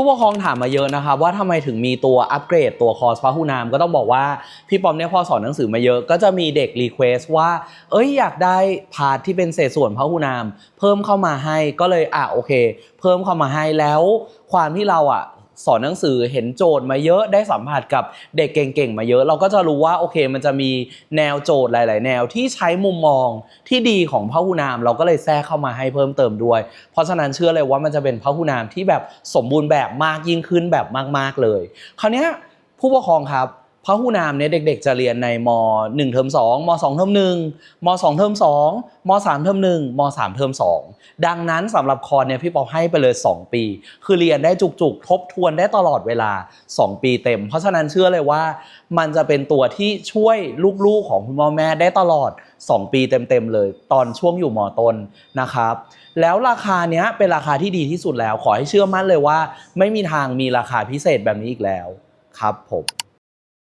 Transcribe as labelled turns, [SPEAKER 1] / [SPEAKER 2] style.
[SPEAKER 1] ผู้ปกครองถามมาเยอะนะครับว่าทำไมถึงมีตัวอัปเกรดตัวคอร์สพหุนามก็ต้องบอกว่าพี่ปอมเนี่ยพอสอนหนังสือมาเยอะก็จะมีเด็กรีเควสว่า เอ้ยอยากได้พาร์ทที่เป็นเศษส่วนพระหุนาม เพิ่มเข้ามาให้ก็เลยอะโอเค เพิ่มเข้ามาให้แล้วความที่เราอะ สอนหนังสือเห็นโจทย์มาเยอะได้สัมผัสกับเด็กเก่งๆมาเยอะ เราก็จะรู้ว่าโอเค มันจะมีแนวโจทย์หลาย ๆ แนวที่ใช้มุมมองที่ดีของพหุนาม เราก็เลยแทรกเข้ามาให้เพิ่มเติมด้วย เพราะฉะนั้นเชื่อเลยว่ามันจะเป็นพหุนามที่แบบสมบูรณ์แบบมากยิ่งขึ้นแบบมาก ๆเลย คราวนี้ผู้ปกครองครับ พระหุนามเนี่ยเด็ก ๆ จะเรียนในม 1 เทอม2ม 2 เทอม1ม 2 เทอม2ม 3 เทอม1ม 3 เทอม2 ดังนั้นสำหรับคอร์สเนี่ยพี่ปอให้ไปเลย 2 ปี คือเรียนได้จุกๆ ทบทวนได้ตลอดเวลา 2 ปีเต็ม เพราะฉะนั้นเชื่อเลยว่า มันจะเป็นตัวที่ช่วยลูกๆของคุณพ่อแม่ได้ตลอด 2 ปีเต็มๆเลย ตอนช่วงอยู่มต้นนะครับแล้วราคาเนี้ยเป็นราคาที่ดีที่สุดแล้ว ขอให้เชื่อมั่นเลยว่า ไม่มีทางมีราคาพิเศษแบบนี้อีกแล้วครับผม